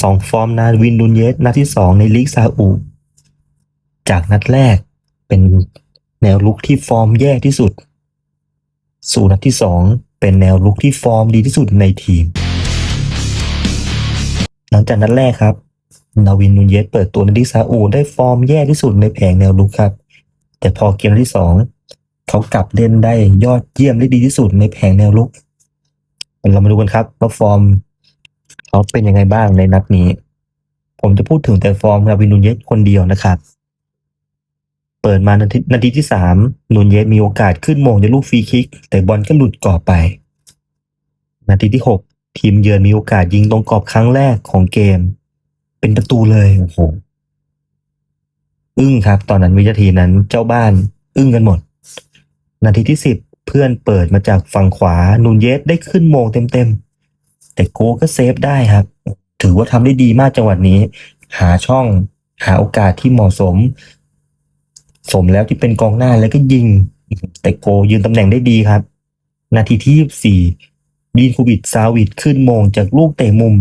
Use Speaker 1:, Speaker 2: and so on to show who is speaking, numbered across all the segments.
Speaker 1: สองฟอร์มนาวินดูนเยสนัดที่สองในลีกซาอุ จากนัดแรกเป็นแนวลุกที่ฟอร์มแย่ที่สุด สู่นัดที่สองเป็นแนวลุกที่ฟอร์มดีที่สุดในทีม หลังจากนัดแรกครับ นาวินนูนเยสเปิดตัวในลีกซาอุได้ฟอร์มแย่ที่สุดในแผงแนวลุกครับ แต่พอเกมที่สองเขากลับเล่นได้ยอดเยี่ยมและดีที่สุดในแผงแนวลุก เรามาดูกันครับว่าฟอร์ม เขาเป็นยังไงบ้างในนัดนี้ ผมจะพูดถึงแต่ฟอร์มนาวินนูนเยสคนเดียวนะครับ เปิดมานาทีนาทีที่สามนูนเยสมีโอกาสขึ้นโมงจากลูกฟรีคิก แต่บอลก็หลุดกรอบไป นาทีที่หกทีมเยือนมีโอกาสยิงตรงกรอบครั้งแรกของเกม เป็นประตูเลยโอ้โหอึ้งครับ ตอนนั้นวินาทีนั้นเจ้าบ้าน อึ้งกันหมด นาทีที่สิบเพื่อนเปิดมาจากฝั่งขวานูนเยสได้ขึ้นโมงเต็มๆ แต่โกก็เซฟได้ครับ ถือว่าทำได้ดีมากจังหวะนี้ หาช่องหาโอกาสที่เหมาะสม สมแล้วที่เป็นกองหน้าแล้วก็ยิง แต่โกยืนตำแหน่งได้ดีครับ นาทีที่ 24ดีนคูบิดซาวิดขึ้นมงจากลูกเตะมุม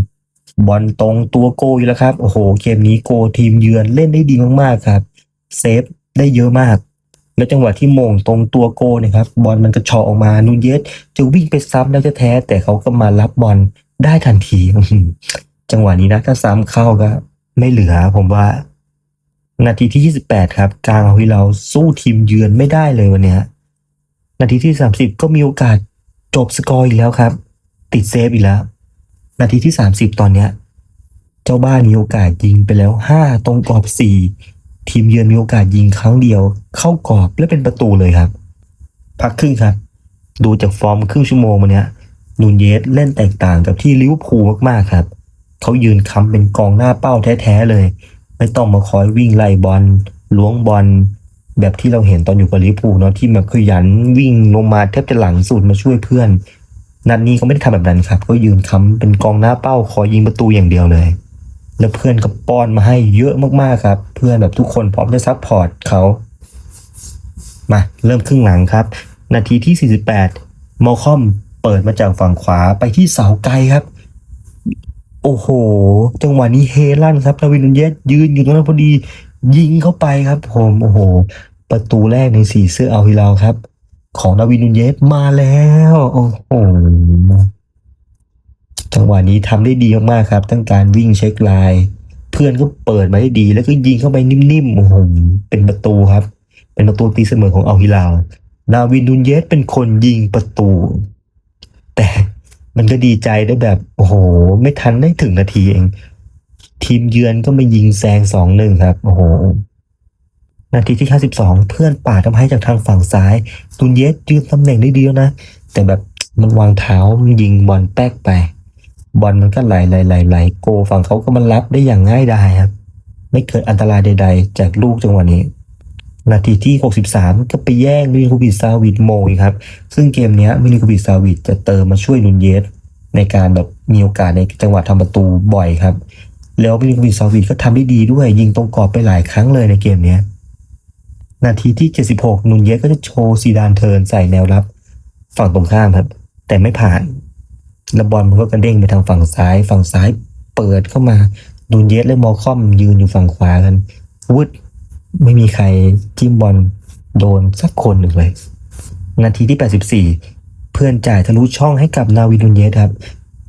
Speaker 1: บอลตรงตัวโกอยู่แล้วครับ โอ้โห เกมนี้โกทีมเยือนเล่นได้ดีมากๆครับ เซฟได้เยอะมากแล้วจังหวะที่มงตรงตัวโกเนะครับบอลมันกระชอออกมานูนเยสจะวิ่งไปซ้ำแล้วจะแท้แต่เขาก็มารับบอล ได้ทันที จังหวะนี้นะ ถ้าซ้ำเข้าก็ไม่เหลือ ผมว่า นาทีที่ 28 ครับ กลางเอาที่เราสู้ทีมเยือนไม่ได้เลยวันเนี้ยนาทีที่ 30 ก็มีโอกาสจบสกอร์อีกแล้วครับ ติดเซฟอีกแล้ว นาทีที่ 30 ตอนเนี้ย เจ้าบ้านมีโอกาสยิงไปแล้ว 5 ตรงกรอบ 4 ทีมเยือนมีโอกาสยิงครั้งเดียว เข้ากรอบและเป็นประตูเลยครับ พักครึ่งครับ ดูจากฟอร์มครึ่งชั่วโมงมาเนี้ย นูนเยสเล่นแตกต่างกับที่ลิวพูมากๆครับ เขายืนค้ำเป็นกองหน้าเป้าแท้ๆเลย ไม่ต้องมาคอยวิ่งไล่บอลล้วงบอลแบบที่เราเห็นตอนอยู่กับลิวพูเนาะที่แบบขยันวิ่งลงมาแทบจะหลังสุดมาช่วยเพื่อน นัดนี้เขาไม่ได้ทำแบบนั้นครับ ก็ยืนค้ำเป็นกองหน้าเป้าคอยยิงประตูอย่างเดียวเลย แล้วเพื่อนก็ป้อนมาให้เยอะมากๆครับ เพื่อนแบบทุกคนพร้อมจะซัพพอร์ตเขามาเริ่มครึ่งหลังครับ นาทีที่ 48มอลคอม เปิดมาจากฝั่งขวาไปที่เสาไกลครับ โอ้โห จังหวะนี้เฮลั่นครับนาวินนูนเยสยืนอยู่ตรงนั้นพอดียิงเข้าไปครับผมโอ้โห ประตูแรกในสีเสื้อเอาฮิลาลครับ ของนาวินนูนเยสมาแล้ว โอ้โหจังหวะนี้ทำได้ดีมากๆครับ ตั้งการวิ่งเช็คไลน์เพื่อนก็เปิดมาได้ดี แล้วก็ยิงเข้าไปนิ่มๆโอ้โหเป็นประตูครับ เป็นประตูตีเสมอของอัลฮิลาลาวินนูนเยสเป็นคนยิงประตู แต่มันก็ดีใจได้แบบ โอ้โห ไม่ทันได้ถึงนาทีเอง ทีมเยือนก็มายิงแซงสองหนึ่งครับ โอ้โห นาทีที่ห้าสิบสองเพื่อนปาดทำให้จากทางฝั่งซ้ายนูนเยสยืนตำแหน่งได้ดีแล้วนะ แต่แบบมันวางเท้ามันยิงบอลแป๊กไป บอลมันก็ไหลไหลไหลไหลโกฝั่งเขาก็มันรับได้อย่างง่ายดายครับ ไม่เกิดอันตรายใด ๆ จากลูกจังหวะนี้ นาทีที่ 63 ก็ไปแย่งมิลินคูบิซาวิดโมงครับ ซึ่งเกมนี้มิลินคูบิซาวิดจะเติมมาช่วยนุนเยสในการแบบมีโอกาสในจังหวะทำประตูบ่อยครับ แล้วมิลินคูบิซาวิดก็ทำได้ดีด้วย ยิงตรงกรอบไปหลายครั้งเลยในเกมนี้นาทีที่ 76 นุนเยสก็จะโชว์ซีดานเทิร์นใส่แนวรับ ฝั่งตรงข้ามครับ แต่ไม่ผ่านแล้วบอลมันก็กระเด้งไปทางฝั่งซ้าย ฝั่งซ้ายเปิดเข้ามานูนเยสและมอคอมยืนอยู่ฝั่งขวากันวุด ไม่มีใครจิ้มบอลโดนสักคนหนึ่งเลย นาทีที่ 84 เพื่อนจ่ายทะลุช่องให้กับนาวินุนเยสครับ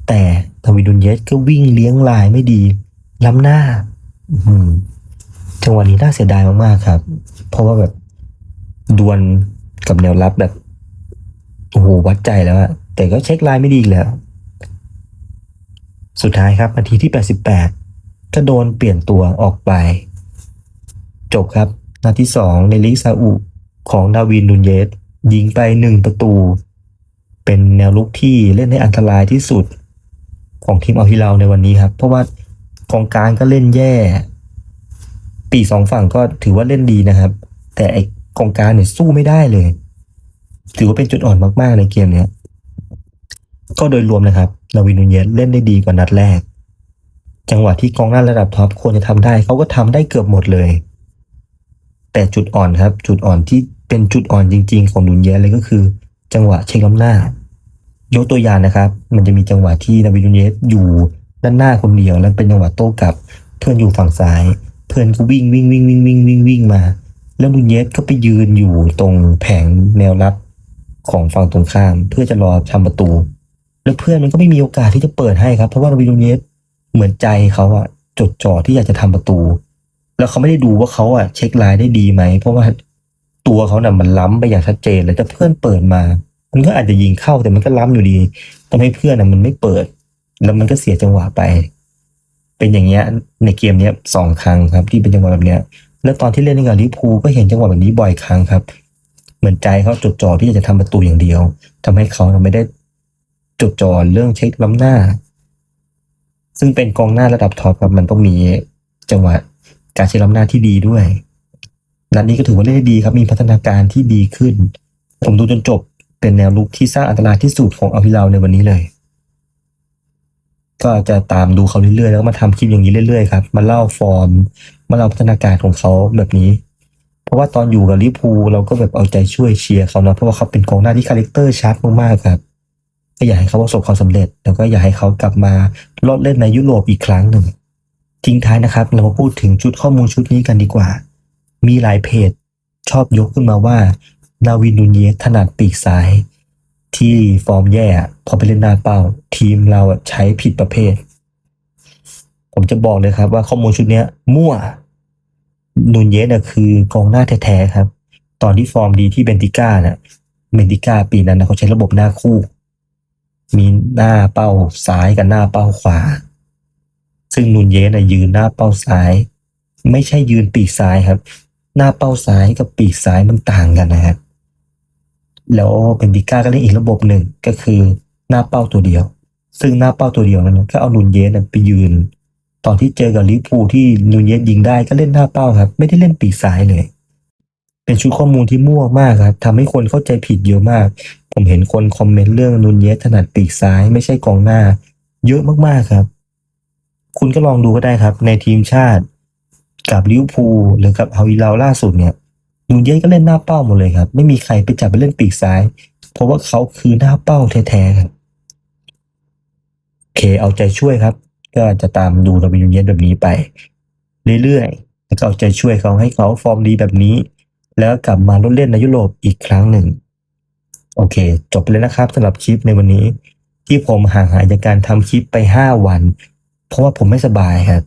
Speaker 1: แต่นาวินุนเยสก็วิ่งเลี้ยงลายไม่ดี ล้ำหน้าจังหวะนี้น่าเสียดายมากๆครับ เพราะว่าแบบดวลกับแนวรับแบบโอ้โหวัดใจแล้วอะแต่ก็เช็คลน์ไม่ดีอีกแล้ว สุดท้ายครับนาทีที่ 88 ก็โดนเปลี่ยนตัวออกไป จบครับนาทีสองในลีกซาอุของดาวินนูนเยส ยิงไปหนึ่งประตู เป็นแนวลุกที่เล่นได้อันตรายที่สุด ของทีมอัลฮิลาลในวันนี้ครับ เพราะว่ากองกลางก็เล่นแย่ ปีสองฝั่งก็ถือว่าเล่นดีนะครับ แต่ไอกองกลางเนี่ยสู้ไม่ได้เลย ถือว่าเป็นจุดอ่อนมากๆในเกมเนี้ยก็โดยรวมนะครับนาวินนูนเยสเล่นได้ดีกว่านัดแรก จังหวะที่กองหน้าระดับท็อปควรจะทำได้ เขาก็ทำได้เกือบหมดเลย แต่จุดอ่อนครับ จุดอ่อนที่เป็นจุดอ่อนจริง ๆ ของนูนเยสเลยก็คือ จังหวะเช็คล้ำหน้า ยกตัวอย่างนะครับ มันจะมีจังหวะที่นาวินนูนเยสอยู่ด้านหน้าคนเดียวแล้วเป็นจังหวะโต้กลับ เพื่อนอยู่ฝั่งซ้าย เพื่อนก็วิ่งวิ่งวิ่งวิ่งวิ่งวิ่งวิ่งมา แล้วนูนเยสก็ไปยืนอยู่ตรงแผงแนวรับของฝั่งตรงข้าม เพื่อจะรอทำประตู แล้วเพื่อนมันก็ไม่มีโอกาสที่จะเปิดให้ครับ เพราะว่านูนเยสเหมือนใจเขาอะจดจ่อที่อยากจะทำประตู แล้วเขาไม่ได้ดูว่าเขาอะเช็คไลน์ได้ดีไหม เพราะว่าตัวเขาน่ะมันล้ำไปอย่างชัดเจนเลยแต่เพื่อนเปิดมา มันก็อาจจะยิงเข้าแต่มันก็ล้ำอยู่ดีทำให้เพื่อนน่ะมันไม่เปิด แล้วมันก็เสียจังหวะไป เป็นอย่างเงี้ยในเกมเนี้ยสองครั้งครับ ที่เป็นจังหวะแบบเนี้ย แล้วตอนที่เล่นกับลิเวอร์พูก็เห็นจังหวะแบบนี้บ่อยครั้งครับ เหมือนใจเขาจดจ่อที่จะทำประตูอย่างเดียวทำให้เขาไม่ได้จดจ่อเรื่องเช็คล้ำหน้า ซึ่งเป็นกองหน้าระดับท็อปครับมันต้องมีจังหวะ การเช็คล้ำหน้าที่ดีด้วย นัดนี้ก็ถือว่าเล่นได้ดีครับมีพัฒนาการที่ดีขึ้น ผมดูจนจบเป็นแนวลุกที่สร้างอันตรายที่สุดของอาพิลาวในวันนี้เลย ก็จะตามดูเขาเรื่อยๆ แล้วมาทำคลิปอย่างนี้เรื่อยๆครับมาเล่าฟอร์ม มาเล่าพัฒนาการของเขาแบบนี้ เพราะว่าตอนอยู่กับลิพูเราก็แบบเอาใจช่วยเชียร์เขานะเพราะว่าเขาเป็นกองหน้าที่คาแรคเตอร์ชัดมากๆครับก็อยากให้เขาประสบความสำเร็จ แล้วก็อยากให้เขากลับมาลดเล่นในยุโรปอีกครั้งหนึ่ง ทิ้งท้ายนะครับ เรามาพูดถึงชุดข้อมูลชุดนี้กันดีกว่า มีหลายเพจ ชอบยกขึ้นมาว่านาวินนูนเยสถนัดปีกซ้าย ที่ฟอร์มแย่พอไปเล่นหน้าเป้า ทีมเราใช้ผิดประเภท ผมจะบอกเลยครับว่าข้อมูลชุดนี้มั่วนูนเยสน่ะคือกองหน้าแท้ๆครับ ตอนที่ฟอร์มดีที่เบนติก้าน่ะเบนติก้าปีนั้นนะเขาใช้ระบบหน้าคู่ มีหน้าเป้าซ้ายกับหน้าเป้าขวา ซึ่งนูนเยสน่ะยืนหน้าเป้าซ้าย ไม่ใช่ยืนปีกซ้ายครับ หน้าเป้าซ้ายกับปีกซ้ายมันต่างกันนะครับแล้วเบนติก้าก็เล่นอีกระบบหนึ่งก็คือหน้าเป้าตัวเดียว ซึ่งหน้าเป้าตัวเดียวนั้นก็เอานูนเยสน่ะไปยืน ตอนที่เจอกับลิพูที่นูนเยสยิงได้ก็เล่นหน้าเป้าครับ ไม่ได้เล่นปีกซ้ายเลย เป็นชุดข้อมูลที่มั่วมากครับทำให้คนเข้าใจผิดเยอะมาก ผมเห็นคนคอมเมนต์เรื่องนูนเยสถนัดปีกซ้าย ไม่ใช่กองหน้า เยอะมากๆครับ คุณก็ลองดูก็ได้ครับ ในทีมชาติ กับลิวพูหรือกับเฮาวิลาล่าสุดเนี่ยนูนเยสก็เล่นหน้าเป้าหมดเลยครับ ไม่มีใครไปจับไปเล่นปีกซ้าย เพราะว่าเขาคือหน้าเป้าแท้ๆครับโอเคเอาใจช่วยครับ ก็จะตามดูดาวินนูนเยสแบบนี้ไป เรื่อยๆแล้วก็เอาใจช่วยเขาให้เขาฟอร์มดีแบบนี้ แล้วกลับมาลดเล่นในยุโรปอีกครั้งหนึ่ง โอเค จบไปเลยนะครับสำหรับคลิปในวันนี้ ที่ผมห่างหายจากการทำคลิปไปห้าวัน เพราะว่าผมไม่สบายครับ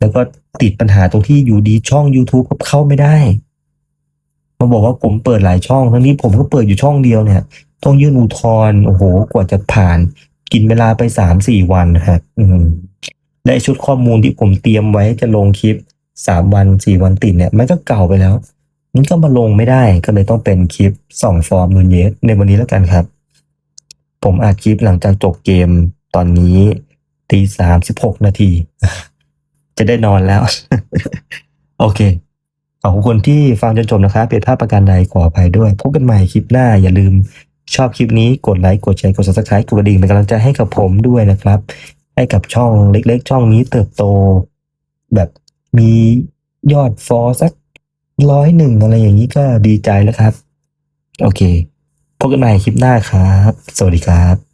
Speaker 1: แล้วก็ติดปัญหาตรงที่อยู่ดีช่อง YouTube ก็เข้าไม่ได้มาบอกว่าผมเปิดหลายช่อง ทั้งนี้ผมก็เปิดอยู่ช่องเดียวเนี่ย ต้องยื่นอุทธรณ์โอ้โห กว่าจะผ่าน กินเวลาไปสามสี่วันครับอืมและไอ้ชุดข้อมูลที่ผมเตรียมไว้จะลงคลิปสามวันสี่วันติดเนี่ย มันก็เก่าไปแล้วมันก็มาลงไม่ได้ก็เลยต้องเป็นคลิปสองฟอร์มนูนเยสในวันนี้แล้วกันครับ ผมอัดคลิปหลังจากจบเกมตอนนี้ ตีสามสิบหกนาที จะได้นอนแล้ว โอเค ขอบคุณที่ฟังจนจบนะครับเผิดพลาดประการใดขออภัยด้วย พบกันใหม่คลิปหน้า อย่าลืมชอบคลิปนี้กดไลค์กดแชร์กด subscribe กดกระดิ่งเป็นกำลังใจให้กับผมด้วยนะครับ ให้กับช่องเล็กๆ ช่องนี้เติบโต แบบมียอดฟอลสักร้อยหนึ่งอะไรอย่างนี้ก็ดีใจแล้วครับ โอเคพบกันใหม่คลิปหน้าครับ สวัสดีครับ